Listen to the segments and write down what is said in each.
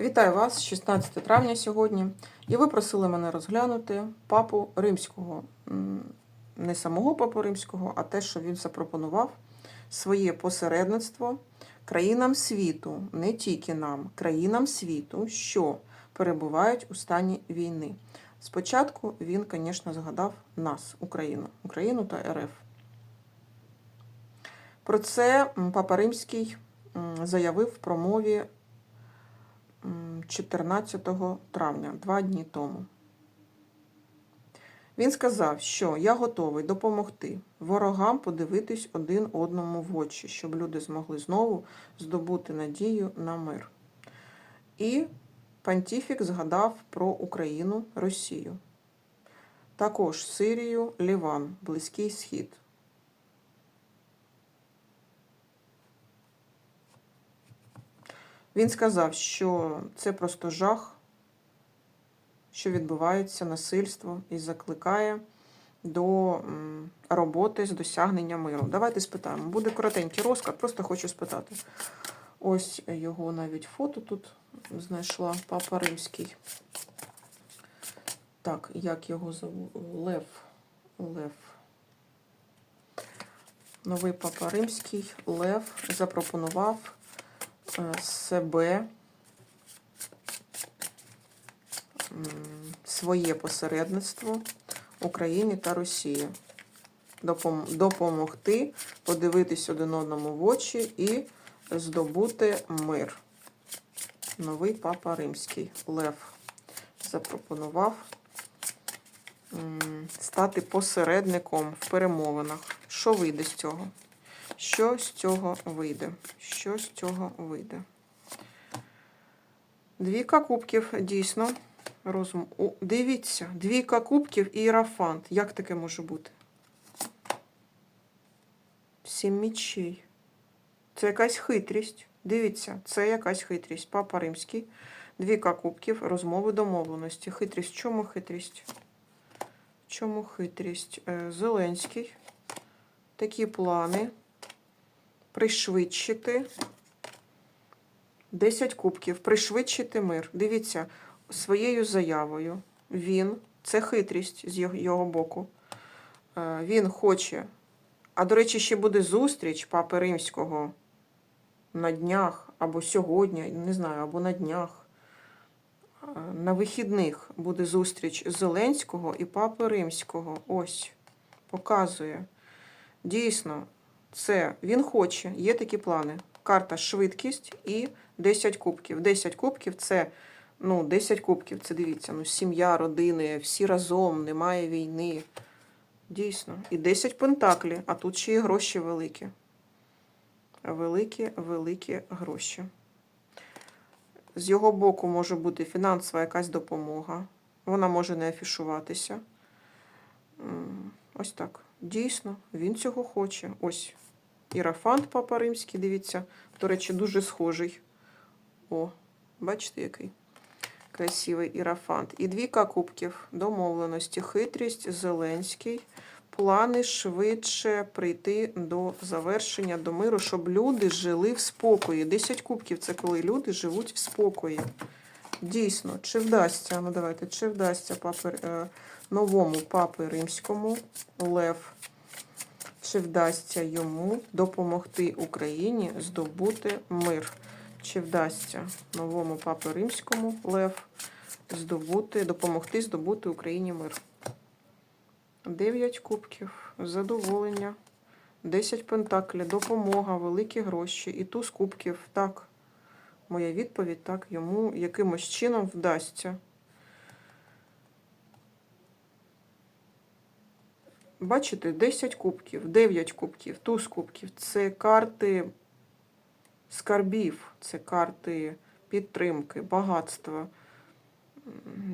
Вітаю вас, 16 травня сьогодні. І ви просили мене розглянути папу римського. Не самого папу римського, а те, що він запропонував своє посередництво країнам світу, не тільки нам, країнам світу, що перебувають у стані війни. Спочатку він, звісно, згадав нас, Україну, Україну та РФ. Про це папа Римський заявив в промові 14 травня, два дні тому. Він сказав, що я готовий допомогти ворогам подивитись один одному в очі, щоб люди змогли знову здобути надію на мир. І Пантіфік згадав про Україну, Росію, також Сирію, Ліван, Близький Схід. Він сказав, що це просто жах, що відбувається насильство і закликає до роботи з досягнення миру. Давайте спитаємо. Буде коротенький розклад, просто хочу спитати. Ось його навіть фото тут знайшла папа римський. Так, як його зову? Лев. Лев. Новий папа римський Лев запропонував себе своє посередництво Україні та Росії. Допомогти подивитись один одному в очі і здобути мир. Новий папа римський Лев запропонував стати посередником в перемовинах. Що вийде з цього? Що з цього вийде? Що з цього вийде? Двійка кубків, дійсно. Розум. О, дивіться, двійка кубків і іерафант. Як таке може бути? Сім мічей. Це якась хитрість. Дивіться, це якась хитрість. Папа римський. Двійка кубків, розмови домовленості. Хитрість. Чому хитрість? Чому хитрість? Е, Зеленський. Такі плани. Пришвидшити. 10 кубків. Пришвидшити мир. Дивіться, своєю заявою він, це хитрість з його, боку. е, Він хоче. А до речі, ще буде зустріч Папи Римського на днях, або сьогодні, не знаю, або на днях. Е, На вихідних буде зустріч Зеленського і Папи Римського. Ось, показує. Дійсно, це він хоче, є такі плани. Карта швидкість і 10 кубків. 10 кубків це, ну, 10 кубків, це дивіться, ну, сім'я, родини, всі разом, немає війни. Дійсно. І 10 пентаклів, а тут ще і гроші великі. Великі, великі гроші. З його боку може бути фінансова якась допомога. Вона може не афішуватися. Ось так. Дійсно, він цього хоче. Ось. Ірафант Папа Римський, дивіться. До речі, дуже схожий. О, бачите, який красивий ірафант. І двійка кубків. Домовленості. Хитрість, Зеленський. Плани швидше прийти до завершення, до миру, щоб люди жили в спокої. 10 кубків це коли люди живуть в спокої. Дійсно, чи вдасться, ну давайте, чи вдасться папи, е, новому папи римському Лев, чи вдасться йому допомогти Україні здобути мир? Чи вдасться новому папи римському Лев здобути, допомогти здобути Україні мир? 9 кубків, задоволення, 10 пентаклів, допомога, великі гроші і туз кубків. Так, моя відповідь так, йому якимось чином вдасться. Бачите, 10 кубків, 9 кубків, туз кубків. Це карти скарбів, це карти підтримки, багатства.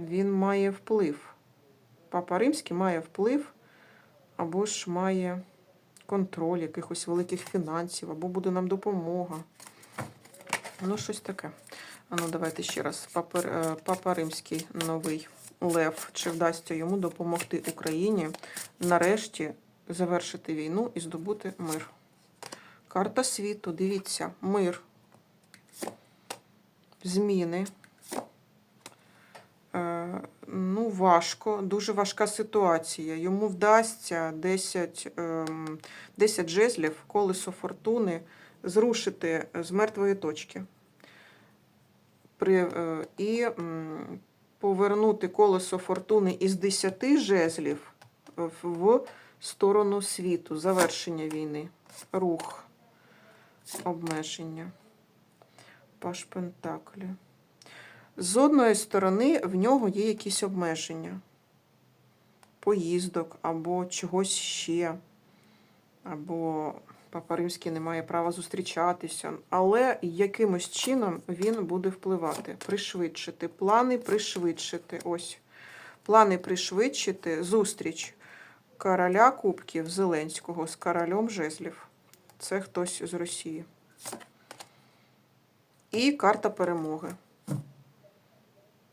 Він має вплив. Папа Римський має вплив, або ж має контроль якихось великих фінансів, або буде нам допомога. Ну, щось таке. А ну, давайте ще раз. Папа, е, Папа Римський новий Лев, чи вдасться йому допомогти Україні нарешті завершити війну і здобути мир. Карта світу, дивіться, мир, зміни. Е, ну, важко, дуже важка ситуація. Йому вдасться 10, е, 10 жезлів, колесо фортуни зрушити з мертвої точки. При, е, І повернути колесо фортуни із 10 жезлів в, в сторону світу, завершення війни, рух, обмеження. Паш Пентаклі. З одної сторони, в нього є якісь обмеження. Поїздок або чогось ще, або Папа Римський не має права зустрічатися. Але якимось чином він буде впливати, пришвидшити. Плани пришвидшити. Ось. Плани пришвидшити зустріч короля Кубків Зеленського з королем жезлів. Це хтось з Росії. І карта перемоги.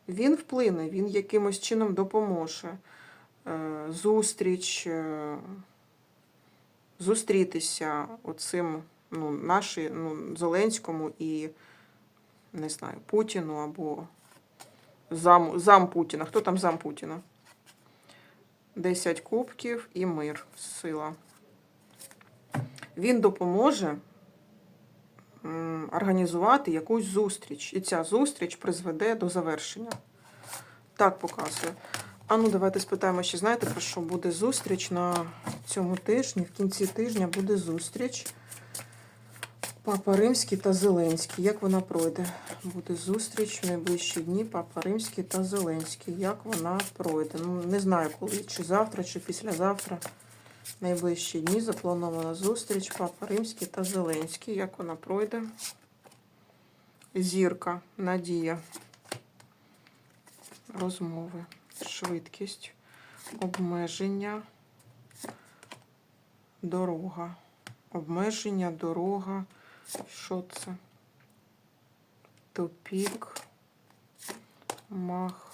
Він вплине, він якимось чином допоможе. Е, Зустріч, е, зустрітися оцим ну, наші, ну, Зеленському і, не знаю, Путіну або зам, зам Путіна. Хто там зам Путіна? 10 кубків і мир, сила. Він допоможе організувати якусь зустріч. І ця зустріч призведе до завершення. Так показує. А ну, давайте спитаємо, чи знаєте, про що буде зустріч на цьому тижні. В кінці тижня буде зустріч Папа Римський та Зеленський. Як вона пройде? Буде зустріч в найближчі дні Папа Римський та Зеленський. Як вона пройде? Ну, не знаю коли, чи завтра, чи післязавтра. Найближчі дні запланована зустріч Папа Римський та Зеленський. Як вона пройде? Зірка, надія, розмови, швидкість, обмеження, дорога. Обмеження, дорога. Що це? Тупік, мах.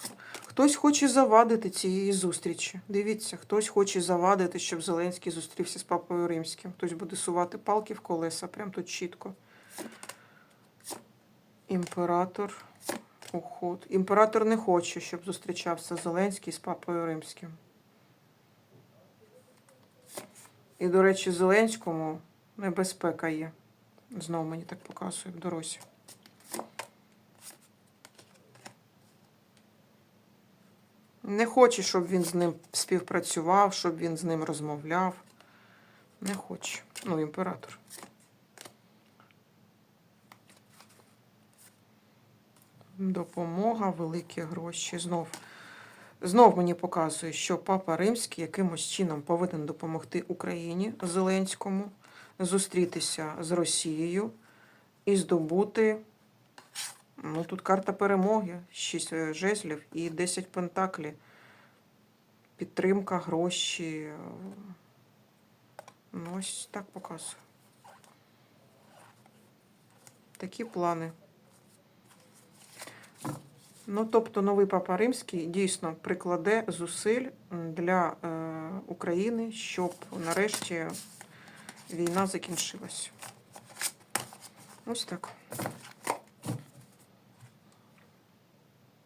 Хтось хоче завадити цієї зустрічі. Дивіться, хтось хоче завадити, щоб Зеленський зустрівся з папою римським. Хтось буде сувати палки в колеса, прям тут чітко. Імператор, уход. Імператор не хоче, щоб зустрічався Зеленський з папою римським. І, до речі, Зеленському небезпека є. Знову мені так показує в дорозі. Не хоче, щоб він з ним співпрацював, щоб він з ним розмовляв. Не хоче. Ну, імператор. Допомога, великі гроші. Знов. Знов мені показує, що Папа Римський якимось чином повинен допомогти Україні Зеленському зустрітися з Росією і здобути. Ну, тут карта перемоги, 6 жезлів і 10 пентаклів. Підтримка, гроші. Ну, ось так показує. Такі плани. Ну, тобто, новий папа римський дійсно прикладе зусиль для е, України, щоб нарешті війна закінчилась. Ось так.